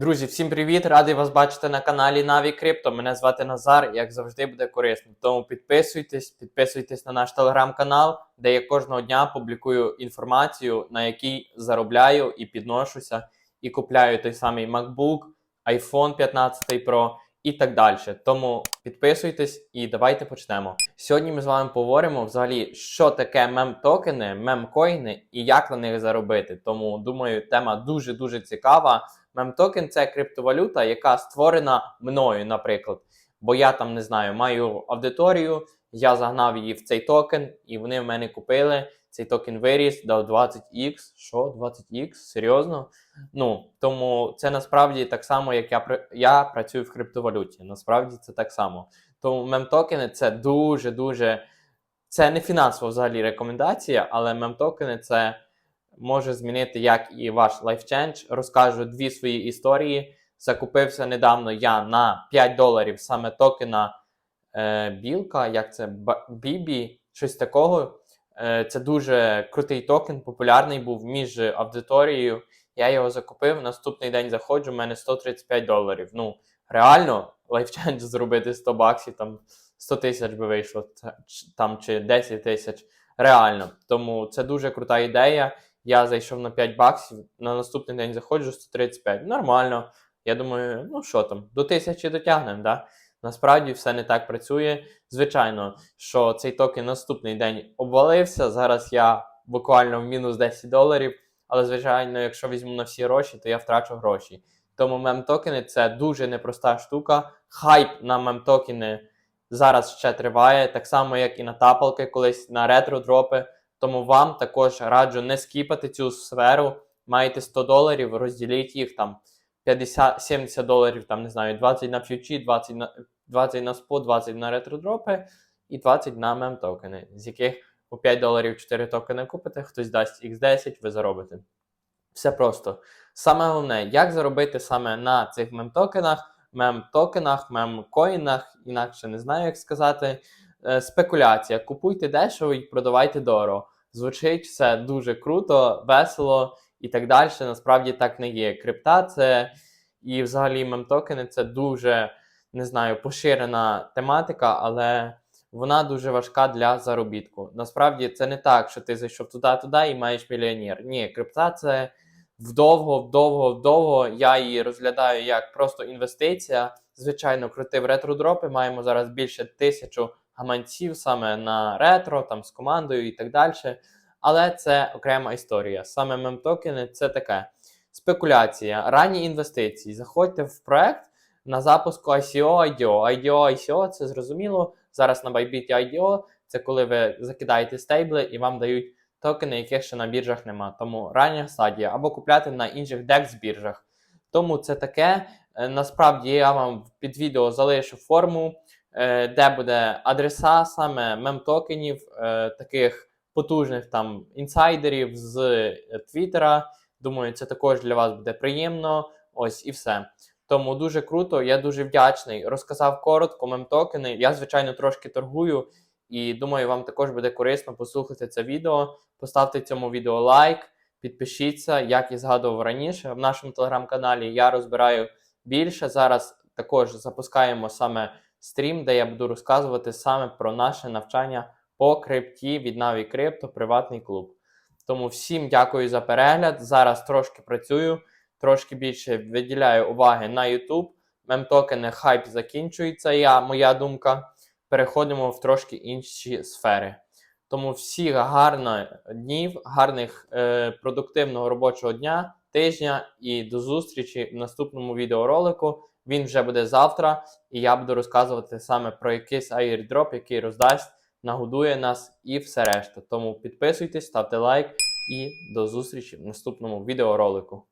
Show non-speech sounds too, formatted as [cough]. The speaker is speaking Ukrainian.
Друзі, всім привіт! Радий вас бачити на каналі Наві Крипто. Мене звати Назар, як завжди буде корисно. Тому підписуйтесь, підписуйтесь на наш телеграм-канал, де я кожного дня публікую інформацію, на якій заробляю і підношуся, і купляю той самий MacBook, iPhone 15 Pro і так далі. Тому підписуйтесь і давайте почнемо. Сьогодні ми з вами поговоримо взагалі, що таке мем-токени, мем-коїни і як на них заробити. Тому думаю, тема дуже дуже цікава. Мем-токен це криптовалюта, яка створена мною, наприклад. Бо я там не знаю, маю аудиторію, я загнав її в цей токен, і вони в мене купили. Цей токен виріс, дав 20x. Що, 20x? Серйозно? Ну, тому це насправді так само, як я, я працюю в криптовалюті. Насправді це так само. Тому мем-токени це дуже-дуже. Це не фінансова взагалі рекомендація, але мем-токени це може змінити як і ваш лайфчендж. Розкажу дві свої історії. Закупився недавно я на 5 доларів саме токена е, Білка, як це Бібі, щось такого. Е, це дуже крутий токен, популярний був між аудиторією. Я його закупив. Наступний день заходжу, у мене 135 доларів. Ну, реально, лайфчендж [laughs] зробити 100 баксів, там 100 тисяч би вийшло, там чи 10 тисяч. Реально. Тому це дуже крута ідея. Я зайшов на 5 баксів, на наступний день заходжу 135. Нормально. Я думаю, ну що там, до тисячі дотягнемо, да? Насправді все не так працює. Звичайно, що цей токен наступний день обвалився. Зараз я буквально в мінус 10 доларів. Але, звичайно, якщо візьму на всі гроші, то я втрачу гроші. Тому мем-токени це дуже непроста штука. Хайп на мем-токени зараз ще триває, так само, як і на тапалки, колись на ретро-дропи. Тому вам також раджу не скіпати цю сферу. Маєте 100 доларів, розділіть їх там 50-70 доларів, там не знаю, 20 на фьючі, 20 на 20 на спот, 20 на ретро-дропи і 20 на мем-токени, з яких по 5 доларів 4 токени купите, хтось дасть X10, ви заробите. Все просто. Саме головне, як заробити саме на цих мем-токенах, мем-токенах, мем-коїнах, інакше не знаю, як сказати. Е, Спекуляція. Купуйте дешево і продавайте дорого. Звучить все дуже круто, весело і так далі. Насправді так не є. Крипта це і взагалі мем-токени це дуже не знаю, поширена тематика, але вона дуже важка для заробітку. Насправді це не так, що ти зайшов туди-туди і маєш мільйонер. Ні, крипта це вдовго, вдовго, вдовго. Я її розглядаю як просто інвестиція. Звичайно, крутив ретро-дропи. Маємо зараз більше тисячу гаманців саме на ретро, там з командою і так далі. Але це окрема історія. Саме мем-токени це таке. Спекуляція, ранні інвестиції. Заходьте в проект на запуску ICO, IDO. IDO, ICO це зрозуміло. Зараз на Bybit IDO це коли ви закидаєте стейбли і вам дають токени, яких ще на біржах нема. Тому рання стадія, або купляти на інших DEX біржах. Тому це таке. Е, Насправді я вам під відео залишу форму, де буде адреса саме мем-токенів, е, таких потужних там інсайдерів з е, Твіттера. Думаю, це також для вас буде приємно. Ось і все. Тому дуже круто, я дуже вдячний. Розказав коротко мем-токени. Я, звичайно, трошки торгую, і думаю, вам також буде корисно послухати це відео. Поставте цьому відео лайк, підпишіться, як і згадував раніше. В нашому телеграм-каналі я розбираю більше. Зараз також запускаємо саме стрім, де я буду розказувати саме про наше навчання по крипті від Наві Крипто, приватний клуб. Тому всім дякую за перегляд. Зараз трошки працюю, трошки більше виділяю уваги на YouTube. Мемтокени хайп закінчується, я, моя думка. Переходимо в трошки інші сфери. Тому всіх гарних днів, гарних е, продуктивного робочого дня, тижня і до зустрічі в наступному відеоролику. Він вже буде завтра, і я буду розказувати саме про якийсь airdrop, який роздасть, нагодує нас і все решта. Тому підписуйтесь, ставте лайк і до зустрічі в наступному відеоролику.